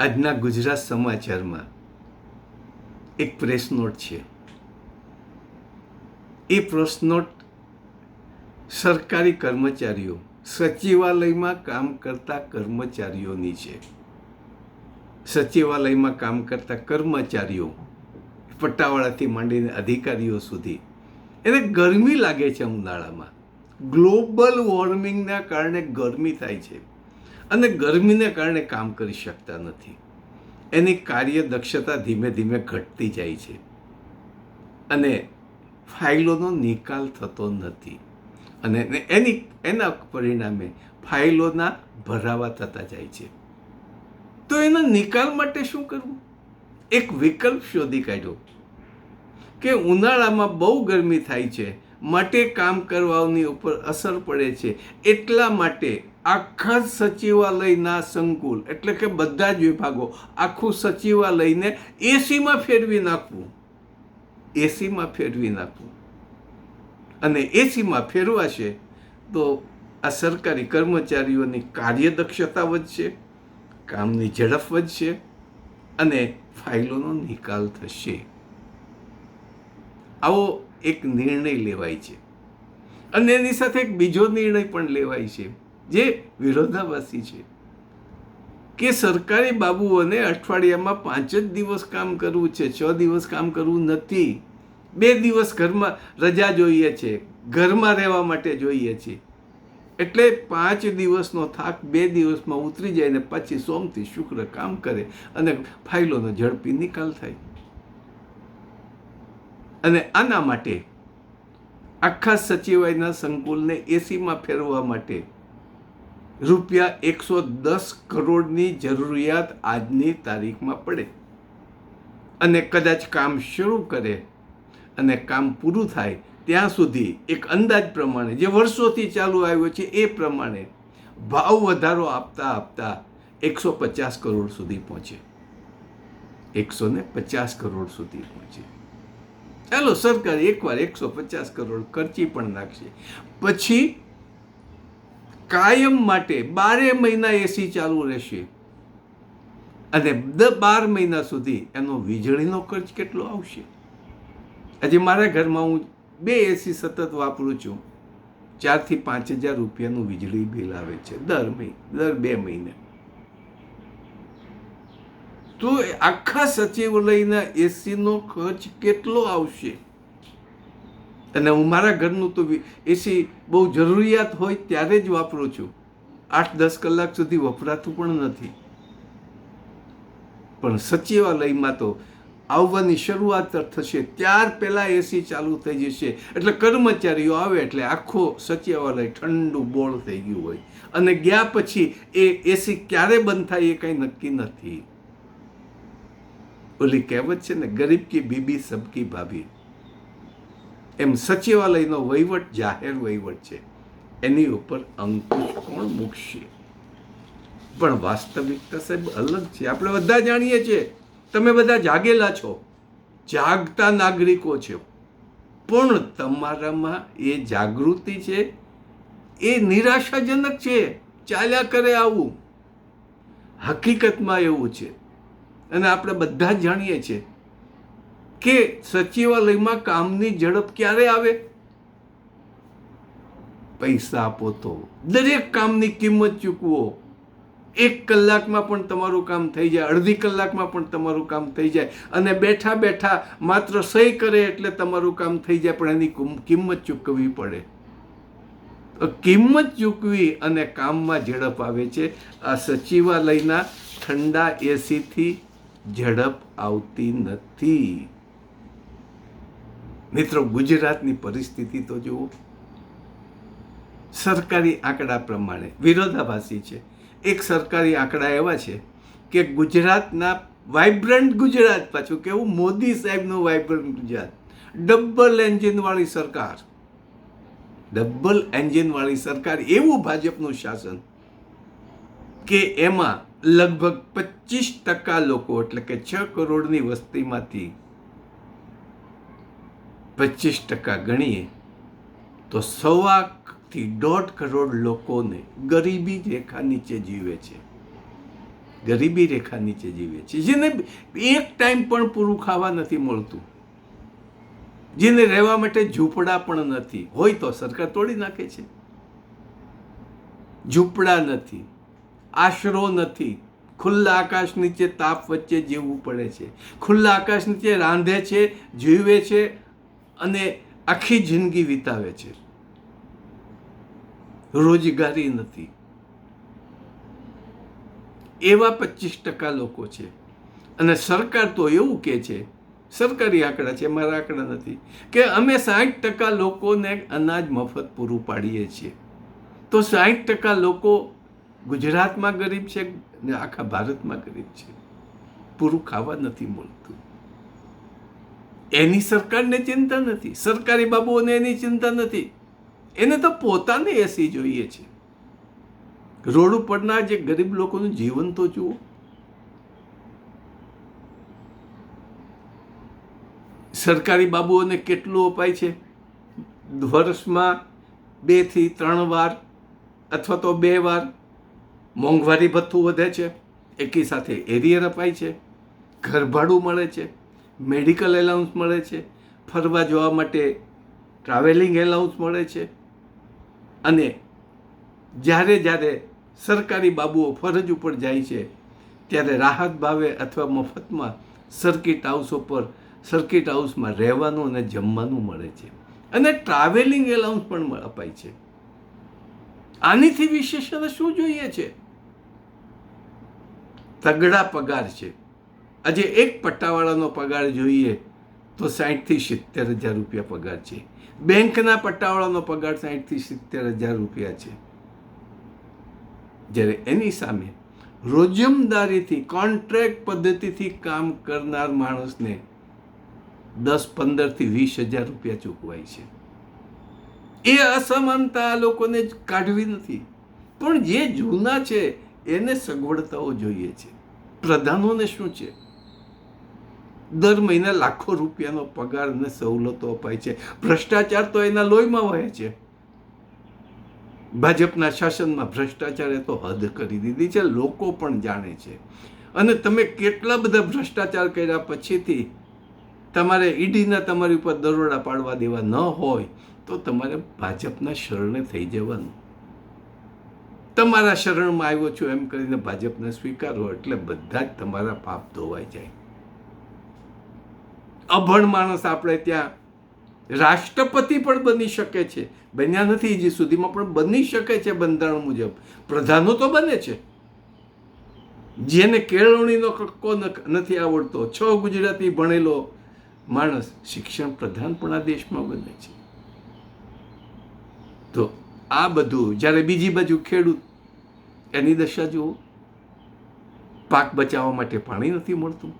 આજના ગુજરાત સમાચારમાં એક પ્રેસ નોટ છે. એ પ્રેસ નોટ સરકારી કર્મચારીઓ સચિવાલયમાં કામ કરતા કર્મચારીઓની છે. સચિવાલયમાં કામ કરતા કર્મચારીઓ પટ્ટાવાળાથી માંડીને અધિકારીઓ સુધી. એને ગરમી લાગે છે ઉનાળામાં. ગ્લોબલ વોર્મિંગના કારણે ગરમી થાય છે. અને ગરમીને કારણે કામ કરી શકતા નથી. એની કાર્યદક્ષતા ધીમે ધીમે ઘટતી જાય છે. અને ફાઇલોનો નિકાલ થતો નથી. અને એની, એના પરિણામે ફાઇલોના ભરાવા થતા જાય છે. તો એના નિકાલ માટે શું કરવું? એક વિકલ્પ શોધી કાઢ્યો કે ઉનાળામાં બહુ ગરમી થાય છે, માટે કામ કરવાની ઉપર અસર પડે છે, એટલા માટે આખા સચિવાલયના સંકુલ, એટલે કે બધા જ વિભાગો, આખું સચિવાલયને એસીમાં ફેરવી નાખવું. એસીમાં ફેરવી નાખવું. અને એસીમાં ફેરવાશે તો આ સરકારી કર્મચારીઓની કાર્યદક્ષતા વધશે, કામની ઝડપ વધશે અને ફાઇલોનો નિકાલ થશે. આવો એક નિર્ણય લેવાય છે. અને એની સાથે એક બીજો નિર્ણય પણ લેવાય છે. જે વિરોધાભાસી છે. કે સરકારી બાબુઓને અઠવાડિયામાં પાંચ જ દિવસ કામ કરવું છે, છ દિવસ કામ કરવું નથી. બે દિવસ ઘરમાં રજા જોઈએ છે, ઘરમાં રહેવા માટે જોઈએ છે. એટલે પાંચ દિવસનો થાક બે દિવસમાં ઉતરી જાય ને પછી સોમથી શુક્ર કામ કરે અને ફાઇલોનો ઝડપી નિકાલ થાય. અને આના માટે આખા સચિવાયના સંકુલને એસીમાં ફેરવવા માટે રૂપિયા એકસો દસ કરોડની જરૂરિયાત આજની તારીખમાં પડે. અને કદાચ કામ શરૂ કરે અને કામ પૂરું થાય ત્યાં સુધી એક અંદાજ પ્રમાણે, જે વર્ષોથી ચાલુ આવ્યો છે એ પ્રમાણે ભાવ વધારો આપતા આપતા એકસો પચાસ કરોડ સુધી પહોંચે. એકસો ને પચાસ કરોડ સુધી પહોંચે. ચાલો સરકાર એકવાર એકસો પચાસ કરોડ ખર્ચી પણ નાખશે. પછી કાયમ માટે બારે મહિના એસી ચાલુ રહેશે. અને બાર મહિના સુધી એનો વીજળીનો ખર્ચ કેટલો આવશે? આજે મારા ઘરમાં હું બે એસી સતત વાપરું છું. ચારથી પાંચ હજાર રૂપિયાનું વીજળી બિલ આવે છે દર મહિને દર બે મહિને. તો આખા સચિવાલયના એસીનો ખર્ચ કેટલો આવશે? અને હું મારા ઘરનું તો એસી બહુ જરૂરિયાત હોય ત્યારે જ વાપરું છું. આઠ દસ કલાક સુધી વપરાતું પણ નથી. પણ સચિવાલયમાં તો આવવાની શરૂઆત થશે. ત્યાર પહેલાં એસી ચાલુ થઈ જશે. એટલે કર્મચારીઓ આવે એટલે આખો સચિવાલય ઠંડુ બોળ થઈ ગયું હોય. અને ગયા પછી એ એસી ક્યારે બંધ થાય એ કંઈ નક્કી નથી. ઓલી કહેવત છે ને, ગરીબ કી બીબી સબકી ભાભી. એમ સચિવાલયનો વહીવટ જાહેર વહીવટ છે. એની ઉપર અંકુશ કોણ મૂકશે? પણ વાસ્તવિકતા સાહેબ અલગ છે. આપણે બધા જાણીએ છીએ. તમે બધા જાગેલા છો. જાગતા નાગરિકો છો. પણ તમારામાં એ જાગૃતિ છે. એ નિરાશાજનક છે. ચાલ્યા કરે આવું. હકીકતમાં એવું છે. અને આપણે બધા જ જાણીએ છીએ. કે સચિવાલયમાં કામની ઝડપ ક્યારે આવે? પૈસા આપો તો. દરેક કામની કિંમત ચૂકવો. એક કલાકમાં પણ તમારું કામ થઈ જાય, અડધી કલાકમાં પણ તમારું કામ થઈ જાય. અને બેઠા બેઠા માત્ર સહી કરે એટલે તમારું કામ થઈ જાય, પણ એની કિંમત ચૂકવવી પડે. કિંમત ચૂકવી અને કામમાં ઝડપ આવે છે. આ સચિવાલયના ઠંડા એસીથી ઝડપ આવતી નથી. મિત્રો, ગુજરાતની પરિસ્થિતિ તો જુઓ. સરકારી આંકડા પ્રમાણે વિરોધાભાસી છે. એક સરકારી આંકડા એવા છે કે ગુજરાતના વાઇબ્રન્ટ ગુજરાત પાછું કેવું મોદી સાહેબનું વાઇબ્રન્ટ ગુજરાત. ડબલ એન્જિનવાળી સરકાર. ડબલ એન્જિનવાળી સરકાર, એવું ભાજપનું શાસન કે એમાં લગભગ પચીસ ટકા લોકો, એટલે કે છ કરોડની વસ્તીમાંથી પચીસ ટકા ગણીએ, તો સવાથી દોઢ કરોડ લોકોને ગરીબી રેખા નીચે જીવે છે. ગરીબી રેખા નીચે જીવે છે. જેને એક ટાઈમ પણ પૂરું ખાવા નથી મળતું. જેને રહેવા માટે ઝૂંપડા પણ નથી. હોય તો સરકાર તોડી નાખે છે. ઝૂંપડા નથી. આશરો નથી. ખુલ્લા આકાશ નીચે તાપ વચ્ચે જીવવું પડે છે. ખુલ્લા આકાશ નીચે રાંધે છે જીવે છે અને આખી જિંદગી વિતાવે છે. રોજગારી નથી. એવા પચીસ ટકા લોકો છે. અને સરકાર તો એવું કે છે, સરકારી આંકડા છે, મારા આંકડા નથી, કે અમે સાઠ ટકા લોકોને અનાજ મફત પૂરું પાડીએ છીએ. તો સાઠ ટકા લોકો ગુજરાતમાં ગરીબ છે ને આખા ભારતમાં ગરીબ છે? પૂરું ખાવા નથી મળતું. એની સરકારને ચિંતા નથી. સરકારી બાબુઓને એની ચિંતા નથી. એને તો પોતાને એસી જોઈએ છે. રોડ ઉપરના જે ગરીબ લોકોનું જીવન તો જુઓ. સરકારી બાબુઓને કેટલું અપાય છે? વર્ષમાં બેથી ત્રણ વાર અથવા તો બે વાર મોંઘવારી ભથ્થું વધે છે. એકી સાથે એરિયર અપાય છે. ઘર ભાડું મળે છે. મેડિકલ એલાઉન્સ મળે છે, ફરવા જવા માટે ટ્રાવેલિંગ એલાઉન્સ મળે છે. અને જ્યારે જ્યારે સરકારી બાબુઓ ફરજ ઉપર જાય છે, ત્યારે રાહત ભાવે અથવા મફતમાં સર્કિટ હાઉસ ઉપર સર્કિટ હાઉસમાં રહેવાનું અને જમવાનું મળે છે. અને ટ્રાવેલિંગ એલાઉન્સ પણ અપાય છે. આનીથી વિશેષ શું જોઈએ છે? તગડા પગાર છે. આજે એક પટ્ટાવાળાનો પગાર જોઈએ તો સાહીઠથી સિત્તેર હજાર રૂપિયા પગાર છે. બેંકના પટ્ટાવાળાનો પગાર સાહીઠથી સિત્તેર હજાર રૂપિયા છે. જ્યારે એની સામે રોજમદારીથી કોન્ટ્રાક્ટ પદ્ધતિથી કામ કરનાર માણસને દસ પંદરથી વીસ હજાર રૂપિયા ચૂકવાય છે. એ અસમાનતા આ લોકોને કાઢવી નથી. પણ જે જૂના છે, એને સગવડતાઓ જોઈએ છે. પ્રધાનોને શું છે? દર મહિને લાખો રૂપિયાનો પગાર અને સવલતો અપાય છે. ભ્રષ્ટાચાર તો એના લોહીમાં વહે છે. ભાજપના શાસનમાં ભ્રષ્ટાચારે તો હદ કરી દીધી છે, લોકો પણ જાણે છે. અને તમે કેટલા બધા ભ્રષ્ટાચાર કર્યા પછીથી તમારે ઈડીના તમારી ઉપર દરોડા પાડવા દેવા ન હોય, તો તમારે ભાજપના શરણે થઈ જવાનું. તમારા શરણમાં આવ્યો છું એમ કરીને ભાજપને સ્વીકારો એટલે બધા જ તમારા પાપ ધોવાઈ જાય. અભણ માણસ આપણે ત્યાં રાષ્ટ્રપતિ પણ બની શકે છે. બન્યા નથી, હજી સુધીમાં પણ બની શકે છે બંધારણ મુજબ. પ્રધાનો તો બને છે. જેને કેળવણીનો કક્કો નથી આવડતો. છ ગુજરાતી ભણેલો માણસ શિક્ષણ પ્રધાન પણ આ દેશમાં બને છે. તો આ બધું, જ્યારે બીજી બાજુ ખેડૂત, એની દશા જુઓ. પાક બચાવવા માટે પાણી નથી મળતું.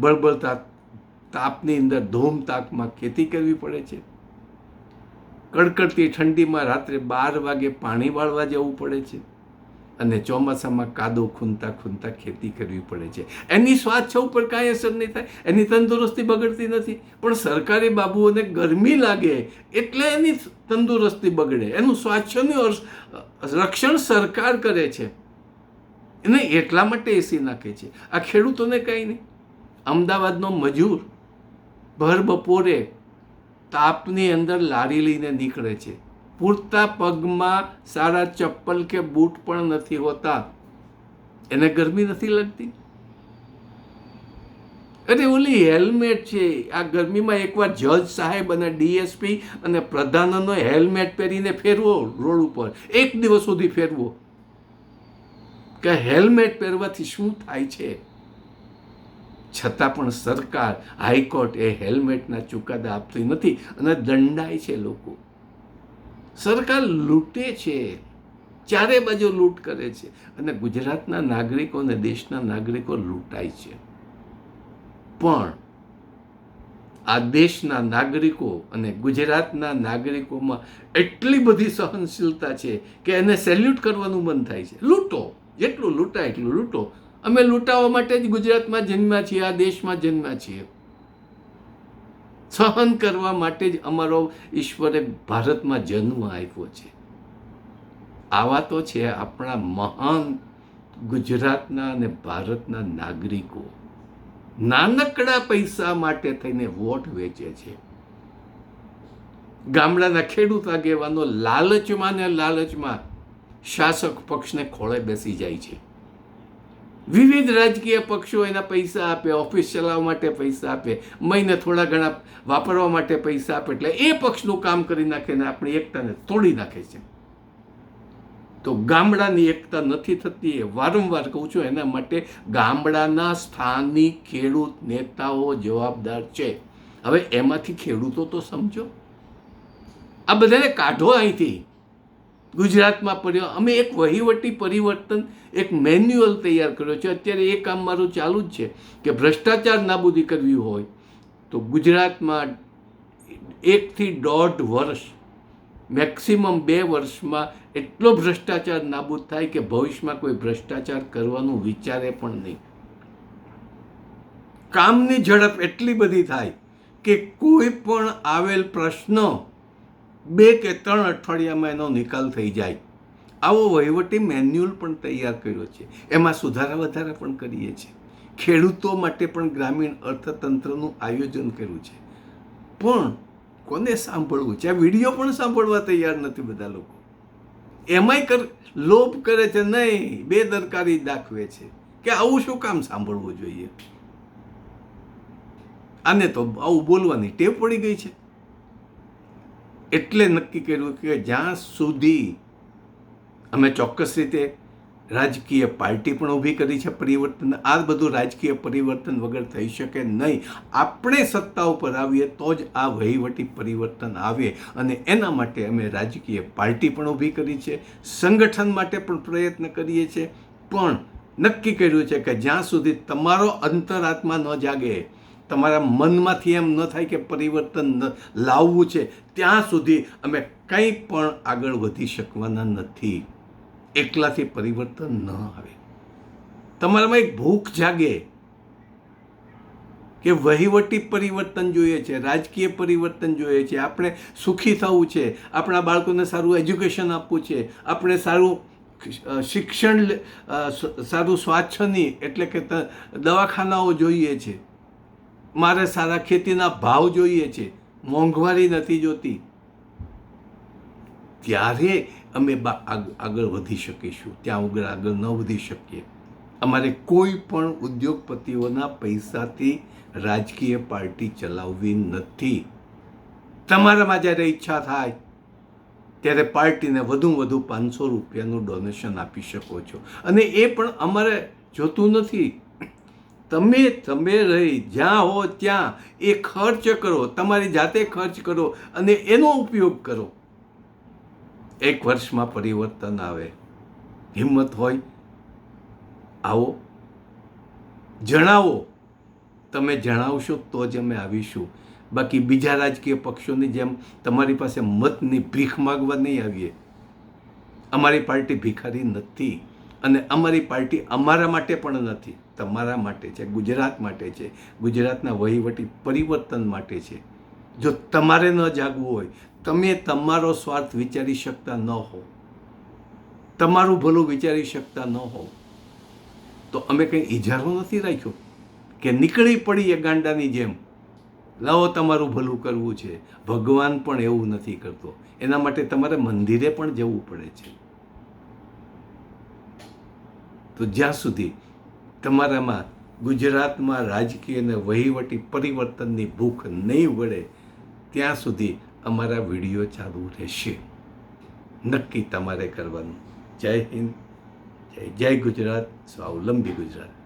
બળબળતા તાપની અંદર ધૂમ તાપમાં ખેતી કરવી પડે છે. કડકડતી ઠંડીમાં રાત્રે બાર વાગે પાણી વાળવા જવું પડે છે. અને ચોમાસામાં કાદો ખૂનતા ખૂનતા ખેતી કરવી પડે છે. એની સ્વાસ્થ્ય ઉપર કાંઈ અસર નહીં થાય. એની તંદુરસ્તી બગડતી નથી. પણ સરકારી બાબુઓને ગરમી લાગે એટલે એની તંદુરસ્તી બગડે. એનું સ્વાસ્થ્યનું રક્ષણ સરકાર કરે છે. એને એટલા માટે એસી નાખે છે. આ ખેડૂતોને કંઈ નહીં. અમદાવાદનો મજૂર ભર બપોરે તાપની અંદર લારી લઈને નીકળે છે. પૂરતા પગમાં સારા ચપ્પલ કે બૂટ પણ નથી હોતા. એને ગરમી નથી લાગતી? અરે, ઓલી હેલ્મેટ છે. આ ગરમીમાં એકવાર જજ સાહેબ અને ડીએસપી અને પ્રધાનનો હેલ્મેટ પહેરીને ફેરવો રોડ ઉપર. એક દિવસ સુધી ફેરવો. કે હેલ્મેટ પહેરવાથી શું થાય છે? છતાં પણ સરકાર, હાઈકોર્ટ એ હેલ્મેટના ચુકાદા આપતી નથી અને દંડાય છે લોકો. સરકાર લૂંટે છે, ચારે બાજુ લૂંટ કરે છે અને ગુજરાતના નાગરિકો અને દેશના નાગરિકો લૂંટાય છે. પણ આ દેશના નાગરિકો અને ગુજરાતના નાગરિકોમાં એટલી બધી સહનશીલતા છે કે એને સેલ્યુટ કરવાનું મન થાય છે. લૂંટો, જેટલું લૂંટાય એટલું લૂંટો. અમે લૂંટાવા માટે જ ગુજરાતમાં જન્મ્યા છીએ, આ દેશમાં જન્મ્યા છીએ. સહન કરવા માટે જ અમારો ઈશ્વરે ભારતમાં જન્મ આપ્યો છે. આવા તો છે આપણા મહાન ગુજરાતના અને ભારતના નાગરિકો. નાનકડા પૈસા માટે થઈને વોટ વેચે છે. ગામડાના ખેડૂત આગેવાનો લાલચમાં ને લાલચમાં શાસક પક્ષને ખોળે બેસી જાય છે. વિવિધ રાજકીય પક્ષો એના પૈસા આપે ઓફિસ ચલાવવા માટે પૈસા આપે, મહિને થોડા ઘણા વાપરવા માટે પૈસા આપે, એટલે એ પક્ષનું કામ કરી નાખે ને આપણી એકતાને તોડી નાખે છે. તો ગામડાની એકતા નથી થતી એ વારંવાર કહું છું, એના માટે ગામડાના સ્થાનિક ખેડૂત નેતાઓ જવાબદાર છે. હવે એમાંથી ખેડૂતો તો સમજો. આ બધાને કાઢો અહીંથી. ગુજરાતમાં પડ્યો. અમે એક વહીવટી પરિવર્તન, એક મેન્યુઅલ તૈયાર કર્યો છે. અત્યારે એ કામ મારું ચાલુ જ છે કે ભ્રષ્ટાચાર નાબૂદી કરવી હોય તો ગુજરાતમાં એકથી દોઢ વર્ષ, મેક્સિમમ બે વર્ષમાં એટલો ભ્રષ્ટાચાર નાબૂદ થાય કે ભવિષ્યમાં કોઈ ભ્રષ્ટાચાર કરવાનું વિચારે પણ નહીં. કામની ઝડપ એટલી બધી થાય કે કોઈ પણ આવેલ પ્રશ્ન બે કે ત્રણ અઠવાડિયામાં એનો નિકાલ થઈ જાય. આવો વહીવટી મેન્યુઅલ પણ તૈયાર કર્યો છે. એમાં સુધારા વધારા પણ કરીએ છીએ. ખેડૂતો માટે પણ ગ્રામીણ અર્થતંત્રનું આયોજન કર્યું છે. પણ કોને સાંભળવું? છે આ વીડિયો પણ સાંભળવા તૈયાર નથી બધા લોકો. એમાંય કર, લોભ કરે છે નહીં, બેદરકારી દાખવે છે. કે આવું શું કામ સાંભળવું જોઈએ? આને તો આવું બોલવાની ટેવ પડી ગઈ છે. એટલે નક્કી કર્યું કે જ્યાં સુધી અમે ચોક્કસ રીતે રાજકીય પાર્ટી પણ ઊભી કરી છે, પરિવર્તન, આ બધું રાજકીય પરિવર્તન વગર થઈ શકે નહીં. આપણે સત્તા ઉપર આવીએ તો જ આ વહીવટી પરિવર્તન આવે અને એના માટે અમે રાજકીય પાર્ટી પણ ઊભી કરી છે, સંગઠન માટે પણ પ્રયત્ન કરીએ છીએ પણ નક્કી કર્યું છે કે જ્યાં સુધી તમારો અંતરાત્મા ન જાગે તમારા મનમાંથી એમ ન થાય કે પરિવર્તન લાવવું છે, ત્યાં સુધી અમે કંઈ પણ આગળ વધી શકવાના નથી. એકલાથી પરિવર્તન ન આવે. તમારામાં એક ભૂખ જાગે કે વહીવટી પરિવર્તન જોઈએ છે, રાજકીય પરિવર્તન જોઈએ છે, આપણે સુખી થવું છે, આપણા બાળકોને સારું એજ્યુકેશન આપવું છે, આપણે સારું શિક્ષણ સારું સ્વાચ્છની એટલે કે દવાખાનાઓ જોઈએ છે. મારે સારા ખેતીના ભાવ જોઈએ છે, મોંઘવારી નથી જોતી. ત્યારે અમે આગળ વધી શકીશું? ત્યાં આગળ આગળ ન વધી શકીએ. અમારે કોઈ પણ ઉદ્યોગપતિઓના પૈસાથી રાજકીય પાર્ટી ચલાવવી નથી. તમારામાં જ્યારે ઈચ્છા થાય, ત્યારે પાર્ટીને વધુમાં વધુ પાંચસો રૂપિયાનું ડોનેશન આપી શકો છો. અને એ પણ અમારે જોતું નથી. તમે તમે રહી જ્યાં હો ત્યાં એ ખર્ચ કરો, તમારી જાતે ખર્ચ કરો અને એનો ઉપયોગ કરો. એક વર્ષમાં પરિવર્તન આવે. હિંમત હોય. આવો. જણાવો. તમે જણાવશો તો જ અમે આવીશું. બાકી બીજા રાજકીય પક્ષોની જેમ તમારી પાસે મતની ભીખ માગવા નહીં આવીએ. અમારી પાર્ટી ભિખારી નથી. અને અમારી પાર્ટી અમારા માટે પણ નથી, તમારા માટે છે, ગુજરાત માટે છે. ગુજરાતના વહીવટી પરિવર્તન માટે છે. જો તમારે ન જાગવું હોય, તમે તમારો સ્વાર્થ વિચારી શકતા ન હો તમારું ભલું વિચારી શકતા ન હો તો અમે કંઈ ઇજારો નથી રાખ્યો? કે નીકળી પડી એ ગાંડાની જેમ? લાવો તમારું ભલું કરવું છે. ભગવાન પણ એવું નથી કરતો. એના માટે તમારે મંદિરે પણ જવું પડે છે. તો જ્યાં સુધી તમારામાં ગુજરાતમાં રાજકીય અને વહીવટી પરિવર્તનની ભૂખ નહીં વળે, ત્યાં સુધી અમારા વીડિયો ચાલુ રહેશે. નક્કી તમારે કરવાનું. જય હિન્દ, જય જય ગુજરાત, સ્વાવલંબી ગુજરાત.